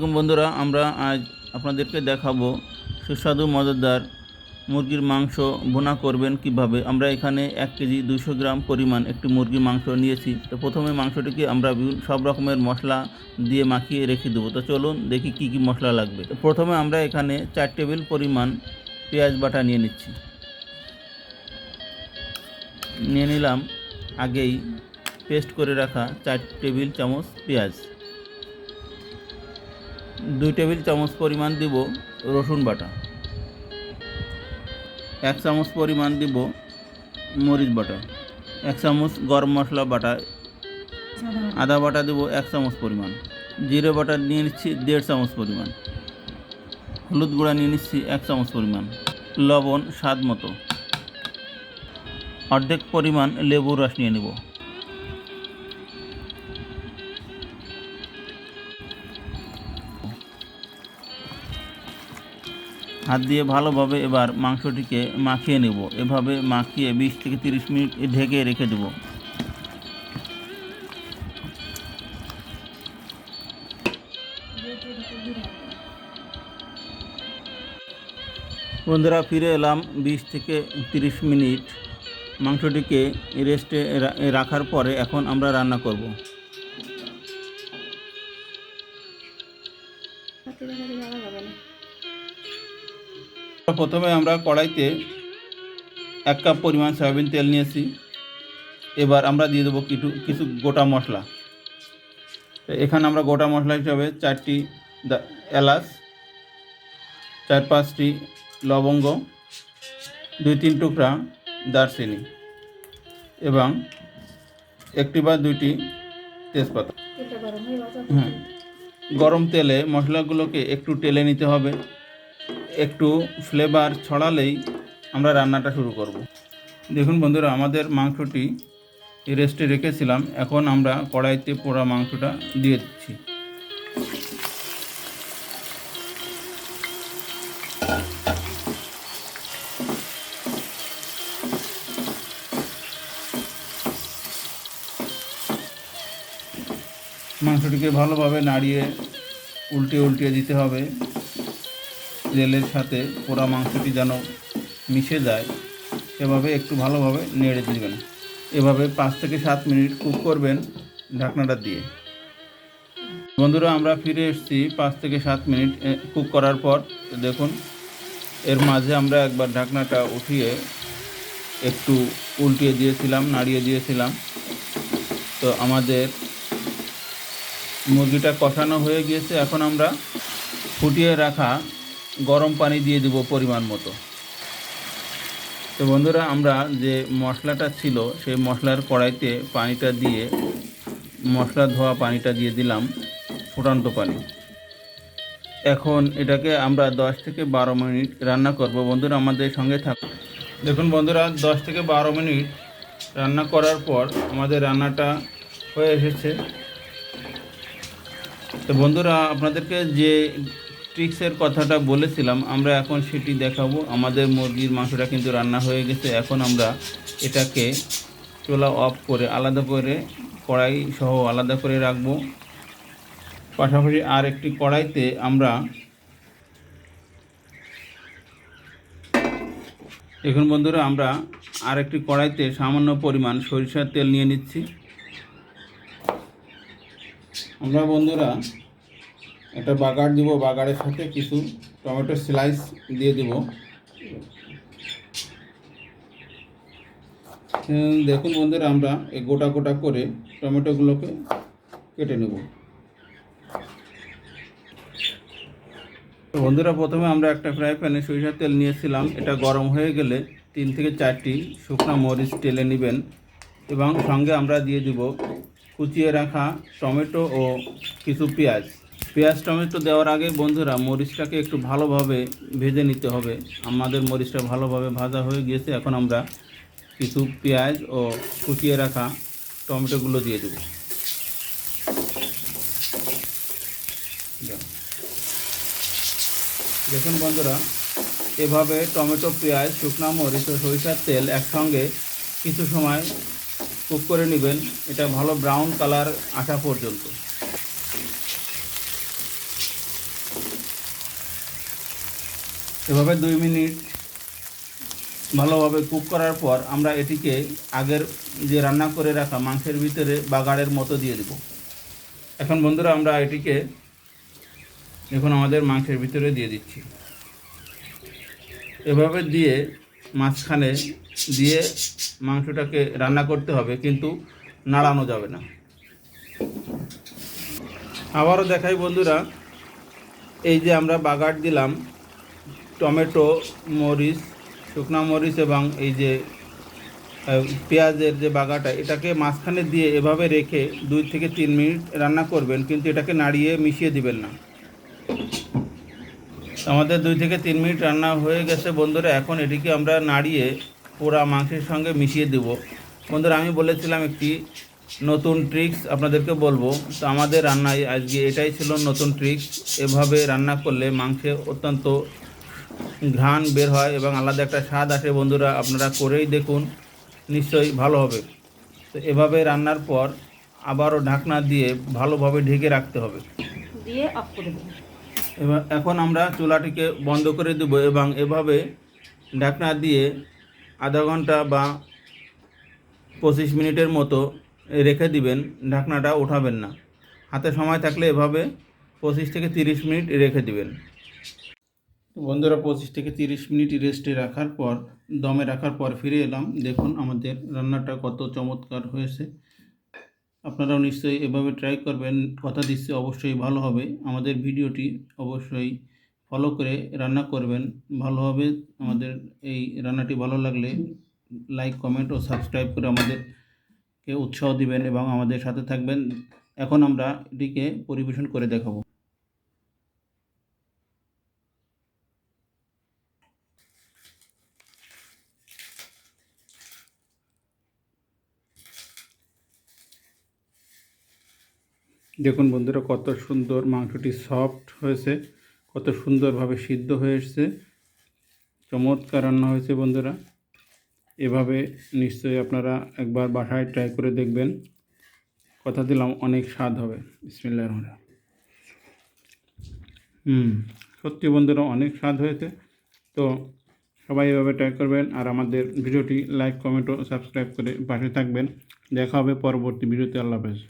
দেখুন বন্ধুরা, আমরা আজ আপনাদেরকে দেখাবো সুস্বাদু, মজাদার মুরগির মাংস বোনা করবেন কীভাবে। আমরা এখানে এক কেজি দুশো গ্রাম পরিমাণ একটি মুরগির মাংস নিয়েছি। তো প্রথমে মাংসটিকে আমরা বিভিন্ন- সব রকমের মশলা দিয়ে মাখিয়ে রেখে দেবো। তো চলুন দেখি কি কি মশলা লাগবে। প্রথমে আমরা এখানে চার টেবিল পরিমাণ পেঁয়াজ বাটা নিয়ে নিচ্ছি। নিয়ে নিলাম আগেই পেস্ট করে রাখা চার টেবিল চামচ পেঁয়াজ। দুই টেবিল চামচ পরিমাণ দিব রসুন বাটা। এক চামচ পরিমাণ দিব মরিচ বাটা। এক চামচ গরম মশলা বাটা। আদা বাটা দেবো এক চামচ পরিমাণ। জিরে বাটা নিয়ে নিচ্ছি দেড় চামচ পরিমাণ। হলুদ গুঁড়া নিয়ে নিচ্ছি এক চামচ পরিমাণ। লবণ স্বাদ মতো। অর্ধেক পরিমাণ লেবুর রস নিয়ে নেব। হাত দিয়ে ভালোভাবে এবার মাংসটিকে মাখিয়ে নেব। এভাবে মাখিয়ে বিশ থেকে তিরিশ মিনিট ঢেকে রেখে দেব। বন্ধুরা, ফিরে এলাম বিশ থেকে তিরিশ মিনিট। মাংসটিকে রেস্টে রাখার পরে এখন আমরা রান্না করব। প্রথমে আমরা কড়াইতে এক কাপ পরিমাণ সয়াবিন তেল নিয়েছি। এবার আমরা দিয়ে দেবো কিছু কিছু গোটা মশলা। এখানে আমরা গোটা মশলা হিসাবে চারটি এলাচ চার পাঁচটি লবঙ্গ দুই তিন টুকরা দারচিনি এবং একটি বা দুইটি তেজপাতা। হ্যাঁ। গরম তেলে মশলাগুলোকে একটু টেলে নিতে হবে। একটু ফ্লেভার ছড়ালেই আমরা রান্নাটা শুরু করব। দেখুন বন্ধুরা, আমাদের মাংসটি রেস্টে রেখেছিলাম। এখন আমরা কড়াইতে পোড়া মাংসটা দিয়ে দিচ্ছি। মাংসটিকে ভালোভাবে নাড়িয়ে উল্টে উল্টিয়ে দিতে হবে। তেলের সাথে পোড়া মাংসটি যেন মিশে যায়, এভাবে একটু ভালোভাবে নেড়ে দিবেন। এভাবে পাঁচ থেকে সাত মিনিট কুক করবেন ঢাকনাটা দিয়ে। বন্ধুরা, আমরা ফিরে এসেছি পাঁচ থেকে সাত মিনিট কুক করার পর। দেখুন, এর মাঝে আমরা একবার ঢাকনাটা উঠিয়ে একটু উল্টিয়ে দিয়েছিলাম, নাড়িয়ে দিয়েছিলাম। তো আমাদের মুরগিটা কষানো হয়ে গিয়েছে। এখন আমরা ফুটিয়ে রাখা গরম পানি দিয়ে দেব পরিমাণ মতো। তো বন্ধুরা, আমরা যে মশলাটা ছিল, সেই মশলার কড়াইতে পানিটা দিয়ে, মশলা ধোয়া পানিটা দিয়ে দিলাম ফুটান্ত পানি। এখন এটাকে আমরা দশ থেকে বারো মিনিট রান্না করব। বন্ধুরা, আমাদের সঙ্গে থাক দেখুন বন্ধুরা, দশ থেকে বারো মিনিট রান্না করার পর আমাদের রান্নাটা হয়ে এসেছে। তো বন্ধুরা, আপনাদেরকে যে ট্রিক্সের কথাটা বলেছিলাম, আমরা এখন সেটি দেখাবো। আমাদের মুরগির মাংসটা কিন্তু রান্না হয়ে গেছে, এখন আমরা এটাকে চোলা অফ করে আলাদা করে কড়াই সহ আলাদা করে রাখব। পাশাপাশি আর একটি কড়াইতে আমরা এখন বন্ধুরা, আমরা আর একটি কড়াইতে সামান্য পরিমাণ সরিষার তেল নিয়ে নিচ্ছি। আমরা বন্ধুরা একটা বাগার দিব, বাগারের সাথে কিছু টমেটো স্লাইস দিয়ে দেব। দেখুন বন্ধুরা, আমরা এই গোটা গোটা করে টমেটোগুলোকে কেটে নেব। বন্ধুরা, প্রথমে আমরা একটা ফ্রাই প্যানে সরিষার তেল নিয়েছিলাম। এটা গরম হয়ে গেলে তিন থেকে চারটি শুকনো মরিচ তেলে নেবেন এবং সঙ্গে আমরা দিয়ে দিব কুচিয়ে রাখা টমেটো ও কিছু পেঁয়াজ। পেঁয়াজ টমেটো দেওয়ার আগে বন্ধুরা মরিচটাকে একটু ভালোভাবে ভেজে নিতে হবে। আমাদের মরিচটা ভালোভাবে ভাজা হয়ে গিয়েছে এখন আমরা কিছু পেঁয়াজ ও কুচিয়ে রাখা টমেটোগুলো দিয়ে দেব। দেখুন বন্ধুরা, এভাবে টমেটো, পেঁয়াজ, শুকনো মরিচ ও সরিষার তেল একসঙ্গে কিছু সময় কুক করে নেবেন। এটা ভালো ব্রাউন কালার আসা পর্যন্ত। এভাবে দুই মিনিট ভালোভাবে কুক করার পর আমরা এটিকে আগের যে রান্না করে রাখা মাংসের ভিতরে বাগাড়ের মতো দিয়ে দেব। এখন বন্ধুরা আমরা এটিকে এখন আমাদের মাংসের ভিতরে দিয়ে দিচ্ছি। এভাবে দিয়ে মাঝখানে দিয়ে মাংসটাকে রান্না করতে হবে, কিন্তু নাড়ানো যাবে না। আবারও দেখাই বন্ধুরা, এই যে আমরা বাগার দিলাম টমেটো, মরিচ, শুকনা মরিচ এবং এই যে পেঁয়াজের যে বাগাটা, এটাকে মাঝখানে দিয়ে এভাবে রেখে দুই থেকে তিন মিনিট রান্না করবেন, কিন্তু এটাকে নাড়িয়ে মিশিয়ে দিবেন না। আমাদের দুই থেকে তিন মিনিট রান্না হয়ে গেছে। বন্ধুরা, এখন এটিকে আমরা নাড়িয়ে পোড়া মাংসের সঙ্গে মিশিয়ে দেব। বন্ধুরা, আমি বলেছিলাম একটি নতুন ট্রিক্স আপনাদেরকে বলব। তো আমাদের রান্নায় আজকে এটাই ছিল নতুন ট্রিক্স এভাবে রান্না করলে মাংসে অত্যন্ত ঘ্রাণ বের হয় এবং আলাদা একটা স্বাদ আসে বন্ধুরা আপনারা করেই দেখুন। নিশ্চয়ই ভালো হবে। তো এভাবে রান্নার পর আবারও ঢাকনা দিয়ে ভালোভাবে ঢেকে রাখতে হবে। দিয়ে অফ করে দেবো এবার এখন আমরা চুলাটিকে বন্ধ করে দেব এবং এভাবে ঢাকনা দিয়ে আধা ঘণ্টা বা পঁচিশ মিনিটের মতো রেখে দিবেন ঢাকনাটা ওঠাবেন না। হাতে সময় থাকলে এভাবে পঁচিশ থেকে তিরিশ মিনিট রেখে দিবেন। বন্ধুরা পঁচিশ থেকে তিরিশ মিনিট রেস্টে রাখার পর, দমে রাখার পর ফিরে এলাম। দেখুন আমাদের রান্নাটা কত চমৎকার হয়েছে। আপনারাও নিশ্চয়ই এভাবে ট্রাই করবেন। কথা দিচ্ছি অবশ্যই ভালো হবে। আমাদের ভিডিওটি অবশ্যই ফলো করে রান্না করবেন। ভালো হবে আমাদের এই রান্নাটি ভালো লাগলে লাইক কমেন্ট ও সাবস্ক্রাইব করে আমাদেরকে উৎসাহ দিবেন এবং আমাদের সাথে থাকবেন। এখন আমরা এটিকে পরিবেশন করে দেখাবো। দেখুন বন্ধুরা, কত সুন্দর মাংসটি সফট হয়েছে, কত সুন্দরভাবে সিদ্ধ হয়ে এসছে, চমৎকার রান্না হয়েছে বন্ধুরা। এভাবে নিশ্চয়ই আপনারা একবার বাসায় ট্রাই করে দেখবেন, কথা দিলাম অনেক স্বাদ হবে বিসমিল্লাহ রহমান হুম, সত্যি বন্ধুরা অনেক স্বাদ হয়েছে, তো সবাই এভাবে ট্রাই করবেন আর আমাদের ভিডিওটি লাইক কমেন্ট ও সাবস্ক্রাইব করে পাশে থাকবেন। দেখা হবে পরবর্তী ভিডিওতে, আল্লাহ হাফেজ।